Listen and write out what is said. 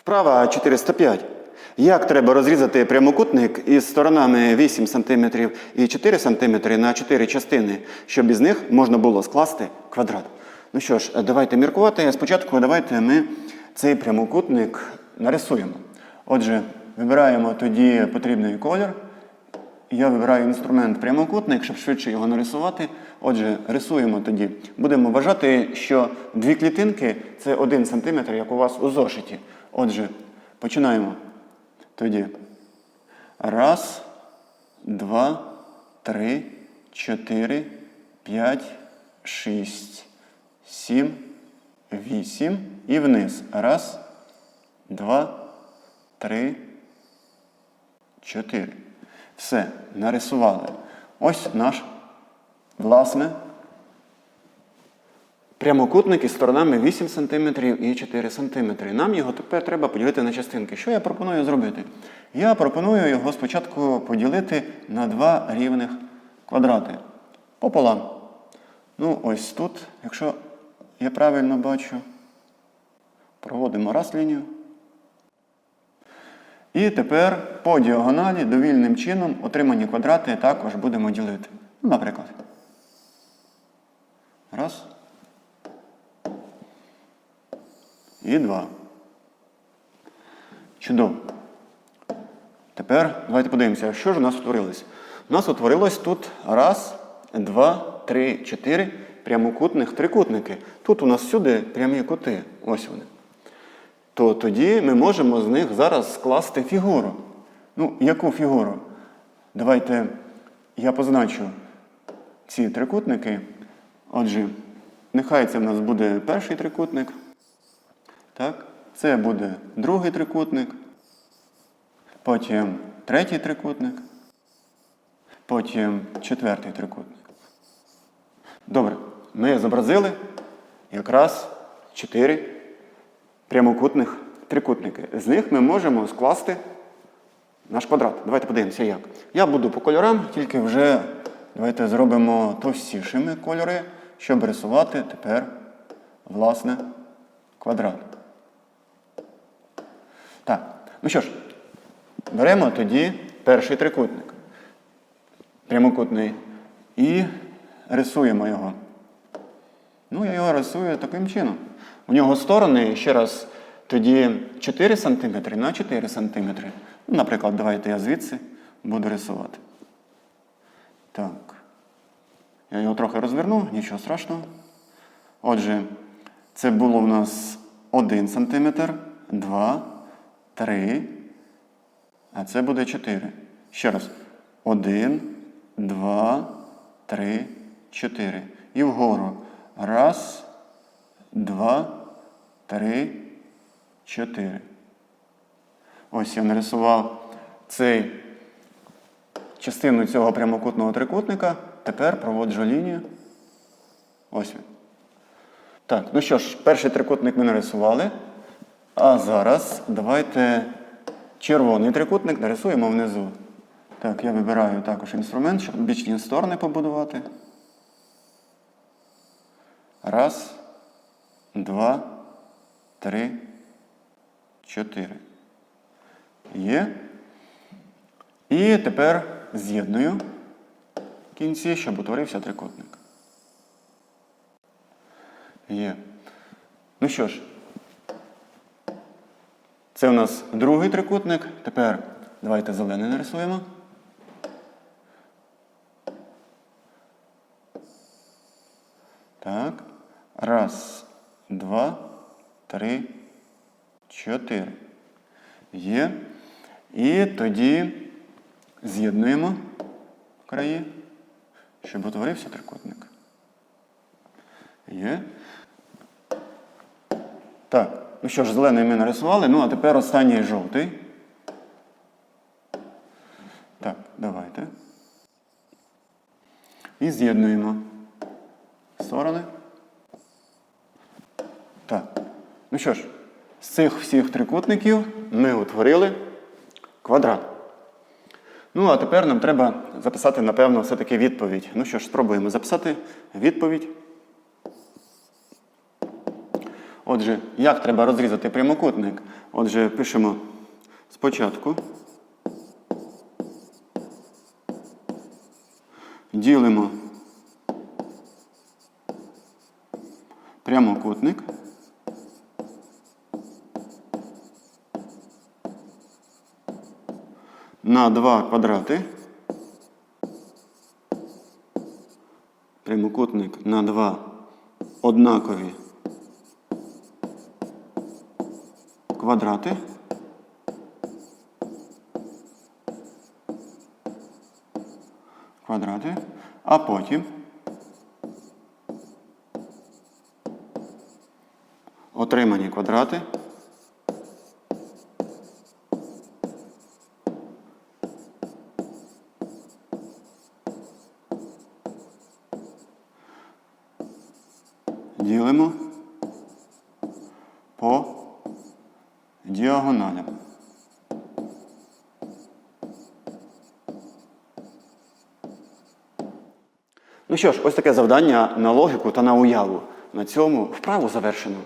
Вправа 405. Як треба розрізати прямокутник із сторонами 8 см і 4 см на 4 частини, щоб із них можна було скласти квадрат? Ну що ж, давайте міркувати. Спочатку давайте ми цей прямокутник нарисуємо. Отже, вибираємо тоді потрібний колір. Я вибираю інструмент прямокутник, щоб швидше його нарисувати. Отже, рисуємо тоді. Будемо вважати, що дві клітинки це 1 см, як у вас у зошиті. Отже, починаємо. Тоді. Раз, два, три, чотири, п'ять, шість, сім, вісім. І вниз. Раз, два, три, чотири. Все, нарисували. Ось наш, власне, прямокутник із сторонами 8 см і 4 см. Нам його тепер треба поділити на частинки. Що я пропоную зробити? Я пропоную його спочатку поділити на два рівних квадрати. Пополам. Ну, ось тут, якщо я правильно бачу, проводимо раз лінію. І тепер по діагоналі довільним чином отримані квадрати також будемо ділити. Ну, наприклад. Раз. І два. Чудово. Тепер давайте подивимося, що ж у нас утворилось. У нас утворилось тут раз, два, три, чотири прямокутних трикутники. Тут у нас всюди прямі кути. Ось вони то тоді ми можемо з них зараз скласти фігуру. Ну, яку фігуру? Давайте я позначу ці трикутники. Отже, нехай це в нас буде перший трикутник. Так? Це буде другий трикутник. Потім третій трикутник. Потім четвертий трикутник. Добре, ми зобразили якраз чотири прямокутних трикутники. З них ми можемо скласти наш квадрат. Давайте подивимося, як. Я буду по кольорам, тільки вже давайте зробимо товстішими кольори, щоб рисувати тепер, власне, квадрат. Так, ну що ж, беремо тоді перший трикутник. Прямокутний. І рисуємо його. Ну, я його рисую таким чином. У нього сторони, ще раз, тоді 4 см на 4 см. Ну, наприклад, давайте я звідси буду рисувати. Так. Я його трохи розверну, нічого страшного. Отже, це було в нас 1 см, 2, 3, а це буде 4. Ще раз. 1, 2, 3, 4. І вгору. Раз, два, три, чотири. Ось я нарисував цей частину цього прямокутного трикутника. Тепер проводжу лінію. Ось він. Так, ну що ж, перший трикутник ми нарисували. А зараз давайте червоний трикутник нарисуємо внизу. Так, я вибираю також інструмент, щоб бічні сторони побудувати. Раз, два, три, чотири. Є. І тепер з'єдную кінці, щоб утворився трикутник. Є. Ну що ж, це у нас другий трикутник. Тепер давайте зелений нарисуємо. Так. Раз, два, три, чотири. Є. І тоді з'єднуємо краї, щоб утворився трикутник. Є. Так. Ну що ж, зелений ми нарисували. Ну, а тепер останній жовтий. Так, давайте. І з'єднуємо сторони. Так. Ну що ж, з цих всіх трикутників ми утворили квадрат. Ну, а тепер нам треба записати, напевно, все-таки відповідь. Ну що ж, спробуємо записати відповідь. Отже, як треба розрізати прямокутник? Отже, пишемо спочатку. Ділимо прямокутник. На два квадрати. Прямокутник на два однакові квадрати. Квадрати. А потім отримані квадрати ділимо по діагоналям. Ну що ж, ось таке завдання на логіку та на уяву. На цьому вправу завершено.